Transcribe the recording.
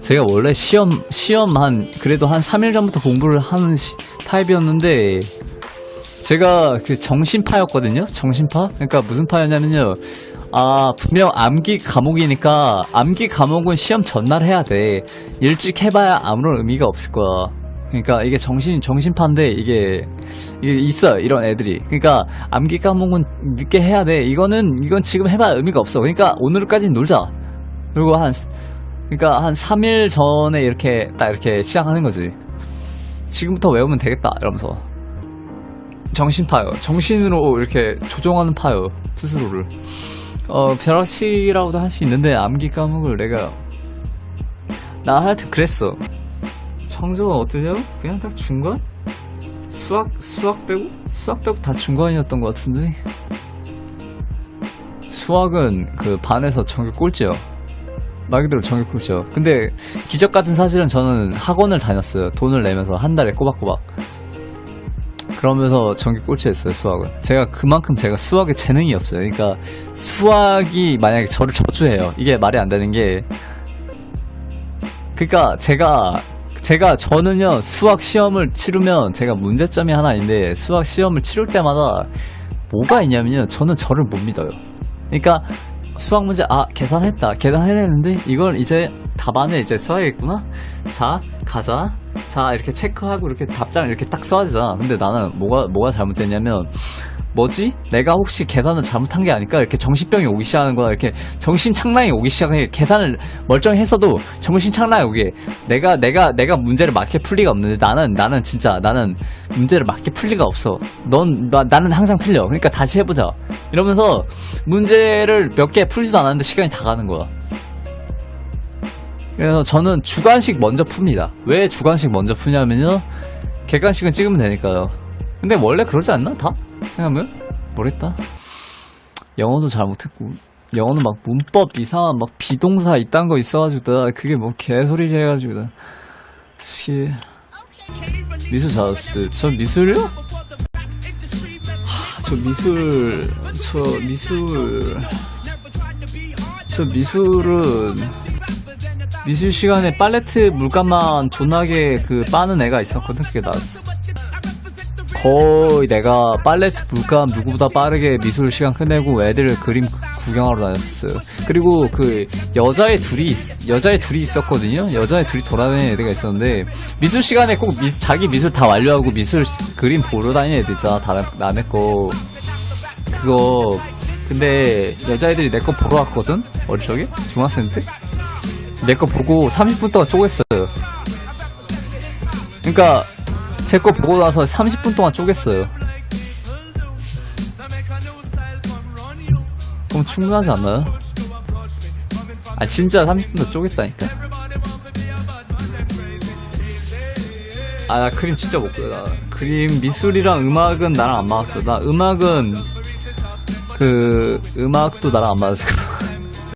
제가 원래 시험, 시험 한, 그래도 한 3일 전부터 공부를 하는 시- 타입이었는데, 제가 그 정신파였거든요? 정신파? 그러니까 무슨 파였냐면요. 아, 분명 암기 과목이니까, 암기 과목은 시험 전날 해야 돼. 일찍 해봐야 아무런 의미가 없을 거야. 그러니까 이게 정신, 정신파인데, 이게, 이게 있어요, 이런 애들이. 그러니까, 암기 과목은 늦게 해야 돼. 이거는, 이건 지금 해봐야 의미가 없어. 그러니까, 오늘까지 놀자. 그리고 한, 그러니까 한 3일 전에 이렇게, 딱 이렇게 시작하는 거지. 지금부터 외우면 되겠다, 이러면서. 정신파요. 정신으로 이렇게 조종하는 파요. 스스로를. 어, 벼락치기라고도 할 수 있는데, 암기 과목을 내가, 나 하여튼 그랬어. 청소가 어떠냐고? 그냥 딱 중간? 수학, 수학 빼고? 수학 빼고 다 중간이었던 것 같은데. 수학은 그 반에서 전교 꼴찌요. 말 그대로 꼴찌요. 근데 기적 같은 사실은 저는 학원을 다녔어요. 돈을 내면서 한 달에 꼬박꼬박. 그러면서 전교 꼴찌했어요, 수학은. 제가 그만큼 제가 수학에 재능이 없어요. 그러니까 수학이 만약에 저를 저주해요. 이게 말이 안 되는 게. 그러니까 제가 제가 저는요 수학 시험을 치르면 제가 문제점이 하나 있는데 수학 시험을 치를 때마다 뭐가 있냐면요 저는 저를 못 믿어요. 그러니까 수학 문제 아 계산했다. 계산해냈는데 이걸 이제 답안을 이제 써야겠구나? 자 가자. 자 이렇게 체크하고 이렇게 답장을 이렇게 딱 써야 되잖아 근데 나는 뭐가 뭐가 잘못됐냐면 뭐지? 내가 혹시 계산을 잘못한 게 아닐까? 이렇게 정신병이 오기 시작하는 거야. 이렇게 정신 착란이 오기 시작해. 계산을 멀쩡히 했어도 정신 착란이 오게. 내가 내가 내가 문제를 맞게 풀 리가 없는데 나는 나는 진짜 나는 문제를 맞게 풀 리가 없어. 넌 나, 나는 항상 틀려. 그러니까 다시 해보자 이러면서 문제를 몇 개 풀지도 않았는데 시간이 다 가는 거야. 그래서 저는 주관식 먼저 풉니다. 왜 주관식 먼저 푸냐면요. 객관식은 찍으면 되니까요. 근데 원래 그러지 않나? 다? 생각하면? 모르겠다. 영어도 잘 못했고. 영어는 막 문법 이상한 막 비동사 이딴 거 있어가지고 나 그게 뭐 개소리지 해가지고 나 씨. 미술 잘했을 때. 저 미술이요? 하, 저 미술, 저 미술, 저 미술은 미술 시간에 팔레트 물감만 존나게 그 빠는 애가 있었거든. 그게 나왔어. 거의 내가 팔레트 물감 누구보다 빠르게 미술 시간 끝내고 애들 그림 구경하러 다녔어요. 그리고 그 여자애 둘이 있- 여자애 둘이 있었거든요. 여자애 둘이 돌아다니는 애들가 있었는데 미술 시간에 꼭 미술- 자기 미술 다 완료하고 미술 시- 그림 보러 다니는 애들 있잖아. 다른 남의 거 그거 근데 여자애들이 내 거 보러 왔거든. 어리 적에 중학생 때. 내 거 보고 30분 동안 쪼갰어요. 그러니까 제 거 보고 나서 30분 동안 쪼갰어요. 그럼 충분하지 않나요? 아 진짜 30분도 쪼갰다니까? 아나 그림 진짜 못 그려 나 그림 미술이랑 음악은 나랑 안 맞았어 나 음악은 그 음악도 나랑 안 맞았어